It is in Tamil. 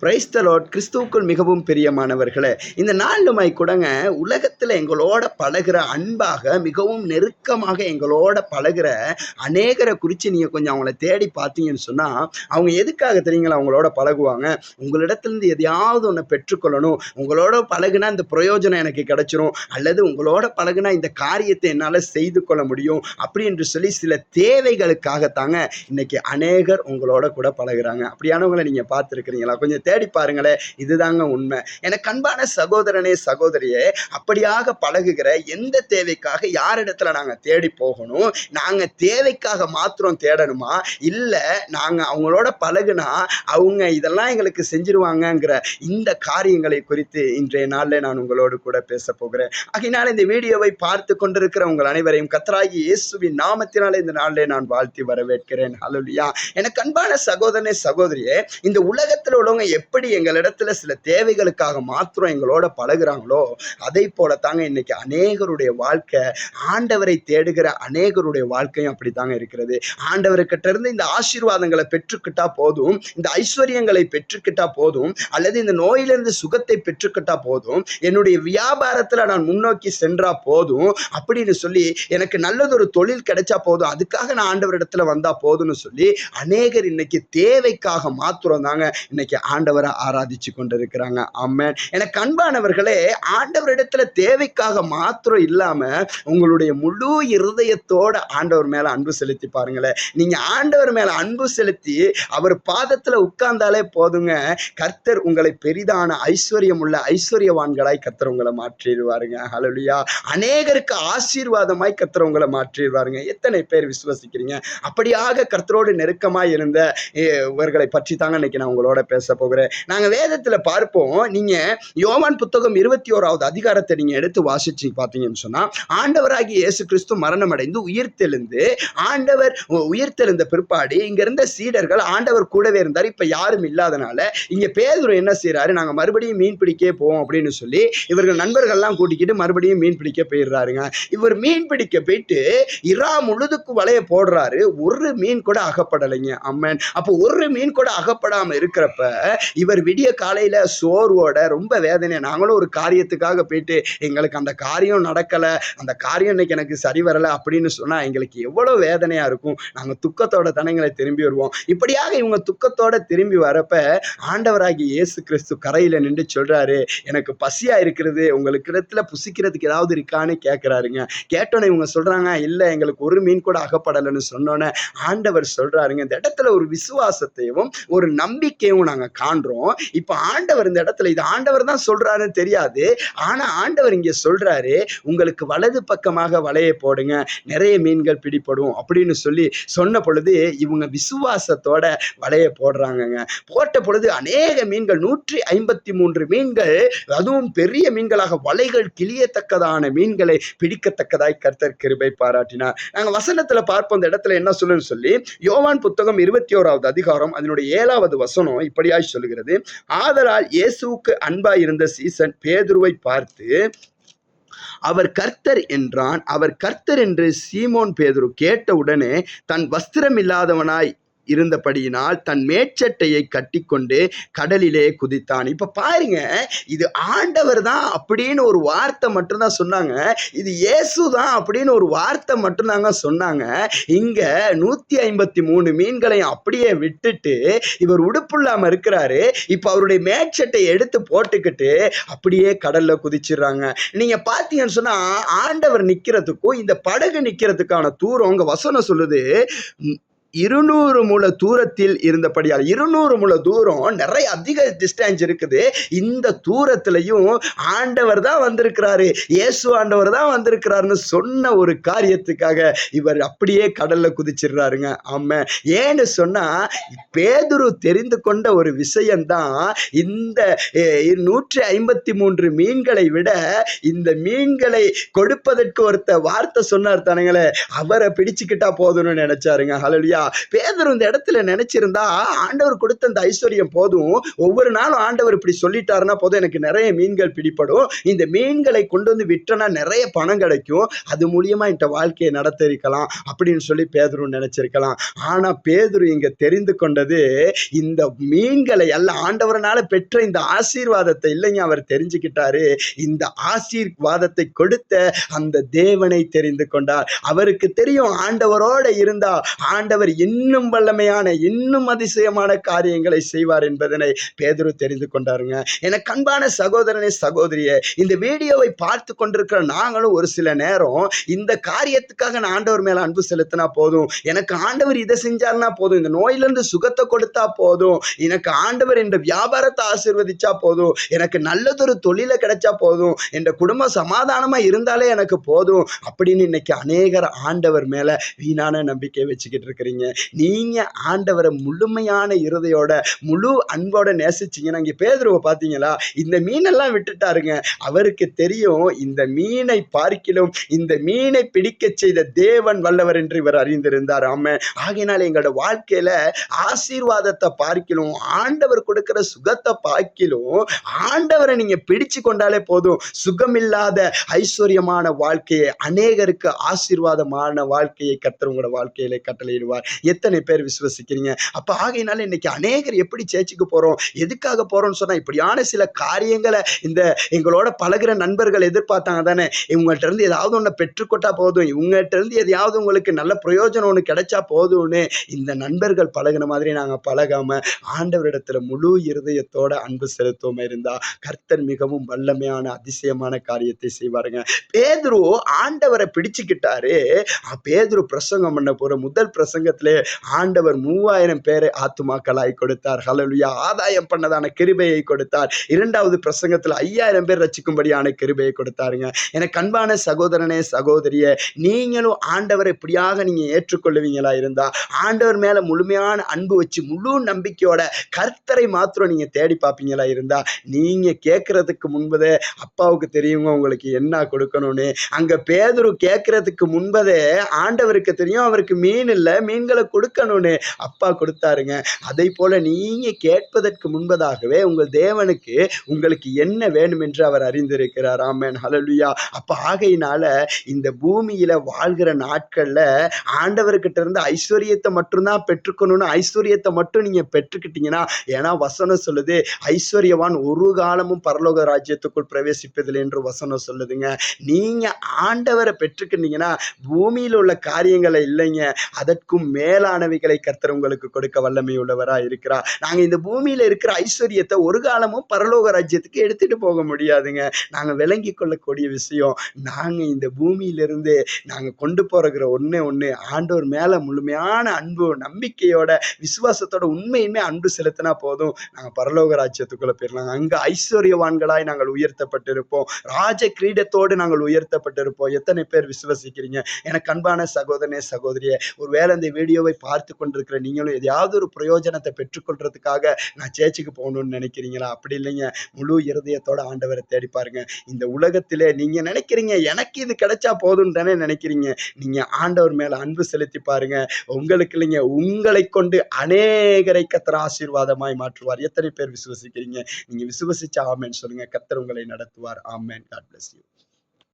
பிரைஸ் கிறிஸ்துவுக்குள் மிகவும் பிரியமானவர்களே இந்த நாளுமை கூடங்க உலகத்தில் எங்களோட பழகுற அன்பாக மிகவும் நெருக்கமாக எங்களோட பழகுற அநேகரை குறித்து நீங்கள் கொஞ்சம் அவங்கள தேடி பார்த்தீங்கன்னு சொன்னால் அவங்க எதுக்காக தெரியுங்களா அவங்களோட பழகுவாங்க? உங்களிடத்துலேருந்து எதையாவது ஒன்று பெற்றுக்கொள்ளணும். உங்களோட பழகுனா இந்த பிரயோஜனம் எனக்கு கிடைச்சிரும். அல்லது உங்களோட பழகுனா இந்த காரியத்தை என்னால் செய்து கொள்ள முடியும் அப்படி என்று சொல்லி சில தேவைகளுக்காகத்தாங்க இன்னைக்கு அநேகர் உங்களோட கூட பழகுறாங்க. அப்படியானவங்களை நீங்கள் பார்த்துருக்கிறீங்களா? கொஞ்சம் தேடி பாருங்களேன் இதுதாங்க உண்மை. எனக்கு அன்பான சகோதரனே சகோதரியே அப்படியாக பழகுகிற எந்த தேவைக்காக யாரிடத்துல நாங்கள் தேடி போகணும் நாங்கள் தேவைக்காக மாத்திரம் தேடணுமா? இல்லை நாங்கள் அவங்களோட பழகுனா அவங்க இதெல்லாம் எங்களுக்கு செஞ்சிருவாங்கங்கிற இந்த காரியங்களை குறித்து இன்றைய நாளில் நான் உங்களோடு கூட பேச போகிறேன். ஆகையினால இந்த வீடியோவை பார்த்து கொண்டிருக்கிற உங்கள் அனைவரையும் கத்ராகி இயேசுவின் நாமத்தினாலே இந்த நாளிலே நான் வாழ்த்தி வரவேற்கிறேன். அலுலியா எனக்கு அன்பான சகோதரனே சகோதரியே இந்த உலகத்தில் உள்ளவங்க எப்படி எங்களிடத்துல சில தேவைகளுக்காக மாத்திரம் எங்களோட பழகுறாங்களோ அதை போல தாங்க இன்னைக்கு அநேகருடைய வாழ்க்கை ஆண்டவரை தேடுகிற அநேகருடைய வாழ்க்கையும் அப்படித்தாங்க இருக்கிறது. ஆண்டவர்கிட்ட இருந்து இந்த ஆசீர்வாதங்களை பெற்றுக்கிட்டா போதும் இந்த ஐஸ்வர்யங்களை பெற்றுக்கிட்டா போதும் அல்லது இந்த நோயிலிருந்து சுகத்தை பெற்றுக்கிட்டா போதும் என்னுடைய வியாபாரத்துல நான் முன்னோக்கி சென்றா போதும் அப்படின்னு சொல்லி எனக்கு நல்லதொரு தொழில் கிடைச்சா போதும் அதுக்காக நான் ஆண்டவரிடத்துல வந்தா போதும்னு சொல்லி அநேகர் இன்னைக்கு தேவைக்காக மாத்திரம் தாங்க இன்னைக்கு ஆண்டவரை ஆராதிச்சு கொண்டிருக்கிறாங்க ஆமென். எனக்கு அன்பானவர்களே ஆண்டவரிடத்துல தேவைக்காக மாத்திரம் இல்லாம உங்களுடைய முழு இருதயத்தோட ஆண்டவர் மேல அன்பு செலுத்தி பாருங்களேன். நீங்க ஆண்டவர் மேல அன்பு செலுத்தி அவர் பாதத்துல உட்கார்ந்தாலே போதுங்க. கர்த்தர் உங்களை பெரிதான ஐஸ்வர்யம் உள்ள ஐஸ்வர்யவான்களாய் கர்த்தர் உங்களை மாற்றிடுவாருங்க. ஹலோலியா அநேகருக்கு ஆசீர்வாதமாய் கர்த்தர் உங்களை மாற்றிடுவாருங்க. எத்தனை பேர் விசுவசிக்கிறீங்க? அப்படியாக கர்த்தரோடு நெருக்கமாக இருந்த இவர்களை பற்றி தாங்க இன்னைக்கு நான் உங்களோட பேச போகிறேன். நாங்கள் வேதத்தில் பார்ப்போம் நீங்கள் யோவான் புத்தகம் இருபத்தி ஓராவது அதிகாரத்தை நீங்கள் எடுத்து வாசிச்சு பார்த்தீங்கன்னு சொன்னா ஆண்டவராகி இயேசு கிறிஸ்து மரணம் அடைந்து உயிர்த்தெழுந்து ஆண்டவர் உ- உயிர்த்தெழுந்த பிற்பாடு இங்க இருந்த சீடர்கள் ஆண்டவர் கூடவே இருந்தார். இப்ப யாரும் இல்லாதனால இங்க பேதுரு என்ன செய்கிறாரு நாங்க மறுபடியும் மீன் பிடிக்கே போவோம் அப்படின்னு சொல்லி இவர்கள் நண்பர்கள்லாம் கூட்டிக்கிட்டு மறுபடியும் மீன் பிடிக்க போயிடுறாருங்க. இவர் மீன் பிடிக்க போயிட்டு இரா முழுதுக்கு வலைய போடுறாரு. ஒரு மீன் கூட அகப்படலைங்க. அம்மன். அப்போ ஒரு மீன் கூட அகப்படாம இருக்கிறப்ப இவர் விடிய காலையில சோர்வோட ரொம்ப வேதனை நாங்களும் ஒரு காரியத்துக்காக போயிட்டு எங்களுக்கு அந்த காரியம் நடக்கல அந்த காரியம் இன்னைக்கு எனக்கு சரி வரல அப்படின்னு சொன்னா எங்களுக்கு எவ்வளவு வேதனையா இருக்கும். நாங்கள் துக்கத்தோட தனங்களை திரும்பி வருவோம். இப்படியாக இவங்க துக்கத்தோட திரும்பி வரப்ப ஆண்டவராகி இயேசு கிறிஸ்து கரையில் நின்று சொல்றாரு எனக்கு பசியா இருக்கிறது உங்களுக்கு இடத்துல புசிக்கிறதுக்கு ஏதாவது இருக்கான்னு கேட்குறாருங்க கேட்டோன்னே இவங்க சொல்றாங்க இல்லை எங்களுக்கு ஒரு மீன் கூட அகப்படலைன்னு சொன்னோன்னே ஆண்டவர் சொல்றாருங்க இந்த இடத்துல ஒரு விசுவாசத்தையும் ஒரு நம்பிக்கையும் நாங்கள் காணும். ஆண்டுறோம் இப்போ ஆண்டவர் இந்த இடத்துல இது ஆண்டவர் தான் சொல்றாருன்னு தெரியாது. ஆனா ஆண்டவர் இங்க சொல்றாரு உங்களுக்கு வலது பக்கமாக வலையை போடுங்க நிறைய மீன்கள் பிடிப்படும் அப்படின்னு சொல்லி சொன்ன பொழுது இவங்க விசுவாசத்தோட வலையை போடுறாங்கங்க. போட்ட பொழுது அநேக மீன்கள் நூற்றி ஐம்பத்தி மூன்று மீன்கள் அதுவும் பெரிய மீன்களாக வலைகள் கிளியத்தக்கதான மீன்களை பிடிக்கத்தக்கதாய் கர்த்தர் கிருபை பாராட்டினார். நாங்க வசனத்துல பார்ப்போம் இந்த இடத்துல என்ன சொல்லுன்னு சொல்லி யோவான் புத்தகம் இருபத்தி ஓராவது அதிகாரம் அதனுடைய ஏழாவது வசனம் இப்படியாய் சொல்லுகிறது. ஆதலால் இயேசுவுக்கு அன்பா இருந்த சீசன் பேதுருவை பார்த்து அவர் கர்த்தர் என்றான். அவர் கர்த்தர் என்று சீமோன் பேதுரு கேட்டவுடனே தன் வஸ்திரம் இல்லாதவனாய் இருந்தபடியினால் தன் மேற்சட்டையை கட்டிக்கொண்டு கடலிலே குதித்தான். இப்ப பாருங்க இது ஆண்டவர் தான் அப்படின்னு ஒரு வார்த்தை மட்டும்தான் சொன்னாங்க. இது இயேசு தான் அப்படின்னு ஒரு வார்த்தை மட்டும்தாங்க சொன்னாங்க. இங்க நூத்தி ஐம்பத்தி மூணு மீன்களையும் அப்படியே விட்டுட்டு இவர் உடுப்புள்ளாம இருக்கிறாரு. இப்ப அவருடைய மேற்சட்டை எடுத்து போட்டுக்கிட்டு அப்படியே கடல்ல குதிச்சிடுறாங்க. நீங்க பாத்தீங்கன்னு சொன்னா ஆண்டவர் நிக்கிறதுக்கும் இந்த படகு நிக்கிறதுக்கான தூரம் உங்க வசனம் சொல்லுது இருநூறு முழ தூரத்தில் இருந்தபடியால் இருநூறு முழ தூரம் நிறைய அதிக டிஸ்டன்ஸ் இருக்குது. இந்த தூரத்திலையும் ஆண்டவர் தான் வந்திருக்கிறாரு. இயேசு ஆண்டவர் தான் வந்திருக்கிறாருன்னு சொன்ன ஒரு காரியத்துக்காக இவர் அப்படியே கடல்ல குதிச்சிடுறாருங்க. ஆமாம் ஏன்னு சொன்னா பேதுரு தெரிந்து கொண்ட ஒரு விஷயம்தான் இந்த நூற்றி ஐம்பத்தி மூன்று மீன்களை விட இந்த மீன்களை கொடுப்பதற்கு ஒருத்த வார்த்தை சொன்னார் தானுங்களே. அவரை பிடிச்சுக்கிட்டா போதும்னு நினைச்சாருங்க. ஹalleluya. ஹalleluya பேதர் இந்த இடத்துல நினைச்சிருந்தா ஆண்டவர் கொடுத்த அந்த ஐஸ்வர்யம் போதும். ஒவ்வொரு நாளும் ஆண்டவர் இப்படி சொல்லிட்டாருன்னா போதும். எனக்கு நிறைய மீன்கள் பிடிப்படும் இந்த மீன்களை கொண்டு வந்து விட்டனா நிறைய பணம் கிடைக்கும். அது மூலியமா இந்த வாழ்க்கையை நடத்த இருக்கலாம் அப்படின்னு சொல்லி பேதரும் நினைச்சிருக்கலாம். ஆனா பேதுரு இங்க தெரிந்து கொண்டது இந்த மீன்களை எல்லாம் ஆண்டவரனால பெற்ற இந்த ஆசீர்வாதத்தை இல்லைங்க அவர் தெரிஞ்சுக்கிட்டாரு. இந்த ஆசீர்வாதத்தை கொடுத்த அந்த தேவனை தெரிந்து கொண்டார். அவருக்கு தெரியும் ஆண்டவரோட இருந்தா ஆண்டவர் இன்னும் வல்லமையான இன்னும் அதிசயமான காரியங்களை செய்வார் என்பதனை பேதுரு தெரிந்து கொண்டாருங்க. எனக்கு அன்பான சகோதரனே சகோதரியே இந்த வீடியோவை பார்த்து கொண்டிருக்கிற நாங்களும் ஒரு சில நேரம் இந்த காரியத்துக்காக நான் ஆண்டவர் மேல அன்பு செலுத்தினா போதும். எனக்கு ஆண்டவர் இதை செஞ்சாருன்னா போதும். இந்த நோயிலிருந்து சுகத்தை கொடுத்தா போதும். எனக்கு ஆண்டவர் என்ற வியாபாரத்தை ஆசிர்வதிச்சா போதும். எனக்கு நல்லதொரு தொழிலை கிடைச்சா போதும். என் குடும்பம் சமாதானமா இருந்தாலே எனக்கு போதும். அப்படின்னு இன்னைக்கு அநேகர் ஆண்டவர் மேல வீணான நம்பிக்கை வச்சுக்கிட்டு இருக்கிறீங்க. நீங்க ஆண்டவரை முழுமையான இருதையோட முழு அன்போட நேசிச்சீங்கன்னா இங்க பேதுருவை பார்த்தீங்களா? இந்த மீனெல்லாம் விட்டுட்டாருங்க. அவருக்கு தெரியும் இந்த மீனை பார்க்கிலும் இந்த மீனை பிடிக்க செய்த தேவன் வல்லவர் என்று இவர் அறிந்திருந்தார். ஆமாம் ஆகையினால் எங்களோட வாழ்க்கையில ஆசீர்வாதத்தை பார்க்கிலும் ஆண்டவர் கொடுக்கிற சுகத்தை பார்க்கிலும் ஆண்டவரை நீங்க பிடிச்சு கொண்டாலே போதும். சுகமில்லாத ஐஸ்வர்யமான வாழ்க்கையை அநேகருக்கு ஆசீர்வாதமான வாழ்க்கையை கர்த்தர் உங்களோட வாழ்க்கையில கட்டளையிடுவார். எத்தனை பேர் விசுவசிக்கிறீங்க? அப்ப ஆகையினால இன்னைக்கு அநேகர் எப்படி சேர்ச்சுக்கு போறோம்? எதுக்காக போறோம்னு சொன்னா இப்படியான சில காரியங்களை இந்த எங்களோட பழகுற நண்பர்கள் எதிர்பார்த்தாங்க தானே? இவங்கள்ட்ட இருந்து ஏதாவது ஒன்று பெற்றுக்கொட்டா போதும். இவங்ககிட்ட இருந்து எதையாவது உங்களுக்கு நல்ல பிரயோஜனம் ஒன்று கிடைச்சா போதும்னு இந்த நண்பர்கள் பழகுன மாதிரி நாங்கள் பழகாம ஆண்டவரிடத்துல முழு இருதயத்தோட அன்பு செலுத்துவோம் இருந்தா கர்த்தர் மிகவும் வல்லமையான அதிசயமான காரியத்தை செய்வாருங்க. பேதுரு ஆண்டவரை பிடிச்சுக்கிட்டாரு. பேதுரு பிரசங்கம் பண்ண போற முதல் பிரசங்கத்திலே ஆண்டவர் மூவாயிரம் பேரை ஆத்துமாக்களாய் கொடுத்தார். ஹலலுயா ஆதாயம் பண்ணதான கிருபையை கொடுத்தார். இரண்டாவது பிரசங்கத்துல ஐயாயிரம் பேர் ரச்சிக்கும்படியான கிருபையை கொடுத்தாருங்க. எனக்கு அன்பான சகோதரனே சகோதரியே நீங்களும் ஆண்டவரை இப்படியாக நீங்க ஏற்றுக்கொள்ளுவீங்களா இருந்தா ஆண்டவர் மேல முழுமையான அன்பு வச்சு முழு நம்பிக்கையோட கர்த்தரை மாத்திரம் நீங்க தேடி பார்ப்பீங்களா இருந்தா நீங்க கேட்கறதுக்கு முன்பதே அப்பாவுக்கு தெரியுங்க உங்களுக்கு என்ன கொடுக்கணும்னு. அங்க பேதுரு கேட்கறதுக்கு முன்பதே ஆண்டவருக்கு தெரியும் அவருக்கு மீன் இல்லை மீன் பெண்களை கொடுக்கணும்னு அப்பா கொடுத்தாருங்க. அதை போல நீங்க கேட்பதற்கு முன்பதாகவே உங்கள் தேவனுக்கு உங்களுக்கு என்ன வேணும் என்று அவர் அறிந்திருக்கிறார். ஆமேன். ஹலலுயா அப்ப ஆகையினால இந்த பூமியில வாழ்கிற நாட்கள்ல ஆண்டவர்கிட்ட இருந்து ஐஸ்வர்யத்தை மட்டும்தான் பெற்றுக்கணும்னு ஐஸ்வர்யத்தை மட்டும் நீங்க பெற்றுக்கிட்டீங்கன்னா ஏன்னா வசனம் சொல்லுது ஐஸ்வர்யவான் ஒரு காலமும் பரலோக ராஜ்யத்துக்குள் பிரவேசிப்பதில்லை என்று வசனம் சொல்லுதுங்க. நீங்க ஆண்டவரை பெற்றுக்கிட்டீங்கன்னா பூமியில் உள்ள காரியங்களை இல்லைங்க. அதற்கும் மேலானவைகளை கர்த்தர் உங்களுக்கு கொடுக்க வல்லமை உள்ளவராக இருக்கிறார். நாங்கள் இந்த பூமியில் இருக்கிற ஐஸ்வர்யத்தை ஒரு காலமும் பரலோக ராஜ்யத்துக்கு எடுத்துட்டு போக முடியாதுங்க. நாங்கள் விளங்கி கொள்ளக்கூடிய விஷயம் நாங்கள் இந்த பூமியிலிருந்து நாங்கள் கொண்டு போகிற ஒன்று ஒன்று ஆண்டோர் மேலே முழுமையான அன்பு நம்பிக்கையோட விசுவாசத்தோட உண்மையுமே அன்பு செலுத்தினா போதும். நாங்கள் பரலோக ராஜ்யத்துக்குள்ளே போயிடலாம் அங்கே ஐஸ்வர்யவான்களாய் நாங்கள் உயர்த்தப்பட்டிருப்போம். ராஜ கிரீடத்தோடு நாங்கள் உயர்த்தப்பட்டிருப்போம். எத்தனை பேர் விசுவசிக்கிறீங்க? எனக்கு அன்பான சகோதரனே சகோதரியே ஒருவேளை இந்த வீடியோவை பார்த்து கொண்டிருக்கிற நீங்களும் எதையாவது ஒரு பிரயோஜனத்தை பெற்றுக்கொள்றதுக்காக நான் சேச்சுக்கு போகணும்னு நினைக்கிறீங்களா? அப்படி இல்லைங்க. முழு இருதயத்தோட ஆண்டவரை தேடி பாருங்க. இந்த உலகத்திலே நீங்க நினைக்கிறீங்க எனக்கு இது கிடைச்சா போதும்னு தானே நினைக்கிறீங்க. நீங்க ஆண்டவர் மேல அன்பு செலுத்தி பாருங்க. உங்களுக்கு இல்லைங்க. உங்களை கொண்டு அநேகரை கத்தர் ஆசீர்வாதமாய் மாற்றுவார். எத்தனை பேர் விசுவசிக்கிறீங்க? நீங்க விசுவசிச்சா ஆமேன்னு சொல்லுங்க. கத்தர் உங்களை நடத்துவார். ஆமேன். God bless you